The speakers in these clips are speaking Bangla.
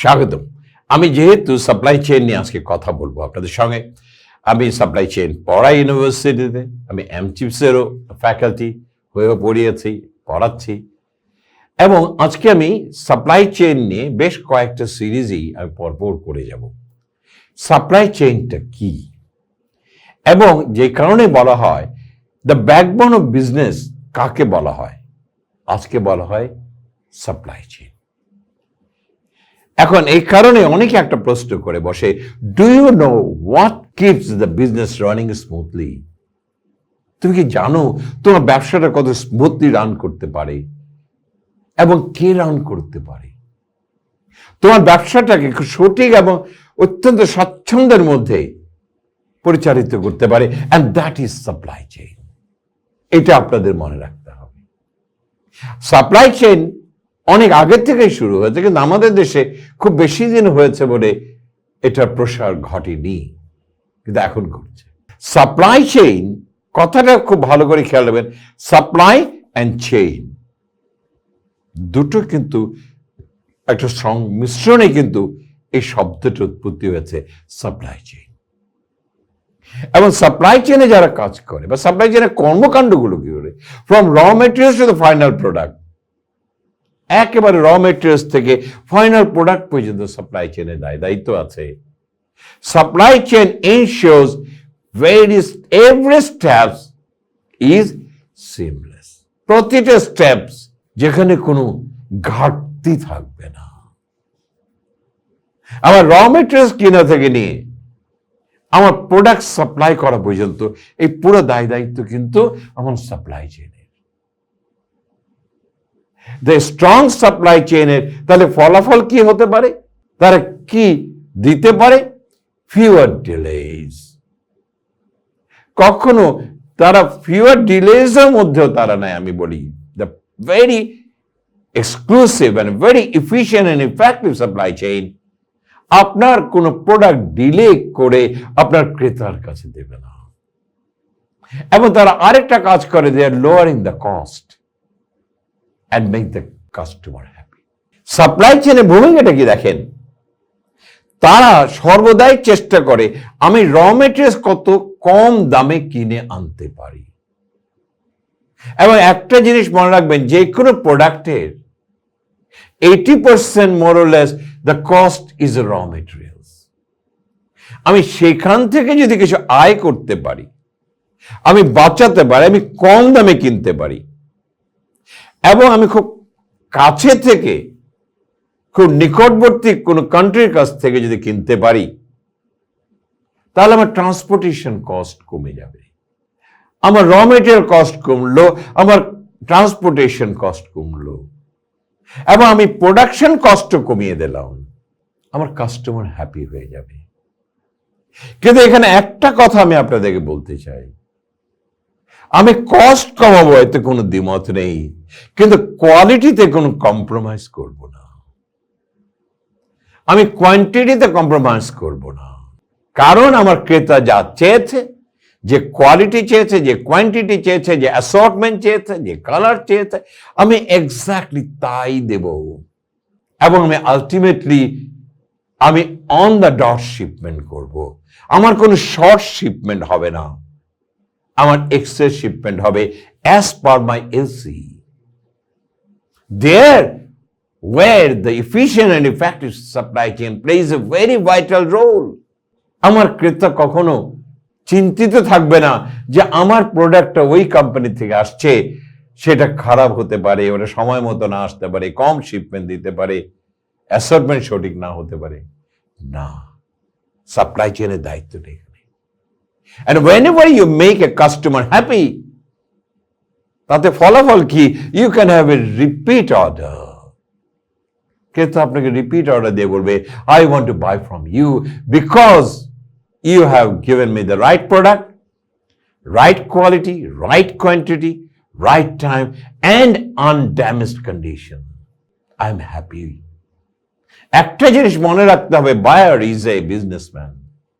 স্বাগতম। আমি যেহেতু সাপ্লাই চেইন নিয়ে আজকে কথা বলব আপনাদের সঙ্গে, আমি সাপ্লাই চেইন পড়াই ইউনিভার্সিটিতে আমি এম চিপসেরও ফ্যাকাল্টি হয়েও পড়িয়েছি, পড়াচ্ছি। এবং আজকে আমি সাপ্লাই চেইন নিয়ে বেশ কয়েকটা সিরিজই আমি পরপর করে যাব। সাপ্লাই চেইনটা কি? এবং যে কারণে বলা হয় দ্য ব্যাকবোন অফ বিজনেস কাকে বলা হয়? আজকে বলা হয় সাপ্লাই চেইন এখন এই কারণে অনেকে একটা প্রশ্ন করে, বসে do you know what keeps the business running smoothly তুমি কি জানো তোমার ব্যবসাটা কত স্মুথলি রান করতে পারে? এবং কে রান করতে পারে? তোমার ব্যবসাটাকে সঠিক এবং অত্যন্ত স্বচ্ছন্দের মধ্যে পরিচালিত করতে পারে and that is supply chain এটা আপনাদের মনে রাখতে হবে। সাপ্লাই চেইন অনেক আগের থেকেই শুরু হয়েছে, কিন্তু আমাদের দেশে খুব বেশি দিন হয়েছে বলে এটার প্রসার ঘটেনি, কিন্তু এখন ঘটছে। সাপ্লাই চেইন কথাটা খুব ভালো করে খেয়াল রাখবেন সাপ্লাই অ্যান্ড চেইন দুটো কিন্তু একটা সংমিশ্রণে কিন্তু এই শব্দটা উৎপত্তি হয়েছে সাপ্লাই চেইন এবং সাপ্লাই চেইনে যারা কাজ করে বা সাপ্লাই চেইনের কর্মকাণ্ডগুলো কি করে? From raw materials to the final product একেবারে র মেটেরিয়ালস থেকে ফাইনাল প্রোডাক্ট পর্যন্ত সাপ্লাই চেনে দায়, দায়িত্ব আছে। Supply chain ensures very every steps is seamless প্রতিটা স্টেপস যেখানে কোনো ঘাটতি থাকবে না। আমার র মেটেরিয়ালস কিনা থেকে নিয়ে আমার প্রোডাক্ট সাপ্লাই করা পর্যন্ত এই পুরো দায় দায়িত্ব কিন্তু আমার সাপ্লাই চেইনের দ্য স্ট্রং সাপ্লাই চেইনের তাহলে ফলাফল কি হতে পারে? তারা কি দিতে পারে? ফিউয়ার ডিলেজ কখনো তারা ফিউয়ার ডিলেজের মধ্যেও তারা নেয়, আমি বলি the very exclusive and very efficient and effective supply chain আপনার কোনো প্রোডাক্ট ডিলে করে আপনার ক্রেতার কাছে দেবে না। এবং তারা আরেকটা কাজ করে they are lowering the cost and make the customer happy supply চেনে ভূমিকাটা কি দেখেন? তারা সর্বদাই চেষ্টা করে, আমি র মেটেরিয়ালস কত কম দামে কিনে আনতে পারি। এবং একটা জিনিস মনে রাখবেন, যে কোনো প্রোডাক্টের eighty percent more or less the cost is raw materials আমি সেখান থেকে যদি কিছু আয় করতে পারি, আমি বাঁচাতে পারি, আমি কম দামে কিনতে পারি এবং আমি খুব কাছে থেকে, খুব নিকটবর্তী কোনো কান্ট্রির কাছ থেকে যদি কিনতে পারি, তাহলে আমার ট্রান্সপোর্টেশন কস্ট কমে যাবে। আমার র মেটেরিয়াল কস্ট কমলো, আমার ট্রান্সপোর্টেশন কস্ট কমলো। এবং আমি প্রোডাকশন কস্টও কমিয়ে দিলাম। আমার কাস্টমার হ্যাপি হয়ে যাবে। কিন্তু এখানে একটা কথা আমি আপনাদেরকে বলতে চাই। আমি কস্ট কমাবো, এতে কোনো দ্বিমত নেই। কিন্তু কোয়ালিটিতে কোনো কম্প্রোমাইজ করব না। আমি কোয়ান্টিটিতে কম্প্রোমাইজ করব না। কারণ আমার ক্রেতা যা চেয়েছে, যে কোয়ালিটি চেয়েছে, যে কোয়ান্টিটি চেয়েছে, যে অ্যাসর্টমেন্ট চেয়েছে, যে কালার চেয়েছে, আমি এক্স্যাক্টলি তাই দেব। এবং আমি আলটিমেটলি আমি অন দ্য ডট শিপমেন্ট করব। আমার কোনো শর্ট শিপমেন্ট হবে না। আমার এক্সেস শিপমেন্ট হবে as per my LC there where the efficient and effective supply chain plays a very vital role. আমার ক্রেতা কখনো চিন্তিত থাকবে না যে আমার প্রোডাক্টটা ওই কোম্পানি থেকে আসছে, সেটা খারাপ হতে পারে, ওটা সময় মতো না আসতে পারে, কম শিপমেন্ট দিতে পারে অ্যাসর্টমেন্ট সঠিক না হতে পারে। না সাপ্লাই চেনের দায়িত্ব নেই। And whenever you make a customer happy তাতে ফলাফল কি? You can have a repeat order ক্রেতা আপনাকে রিপিট অর্ডার দিয়ে বলবে I want to buy from you because you have given me the right product right quality right quantity right time and undamaged condition I am happy একটা জিনিস মনে রাখতে হবে বায়ার ইজ এ বিজনেসম্যান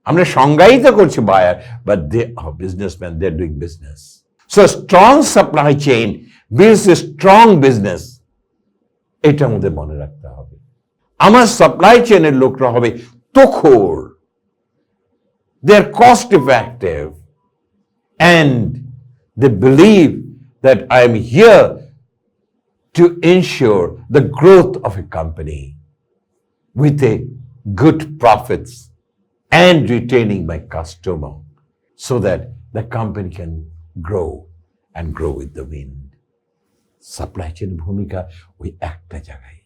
আমরা সংজ্ঞায়িত করছি buyer but they are businessman they are doing business so strong supply chain builds a strong business এটা আমাদের মনে রাখতে হবে। আমার সাপ্লাই চেনের লোকরা হবে তুখোর। They are cost effective and they believe that I am here to ensure the growth of a company with a good profits. and retaining my customer so that the company can grow and grow with the wind. Supply chain ভূমিকা ওই একটা জায়গায়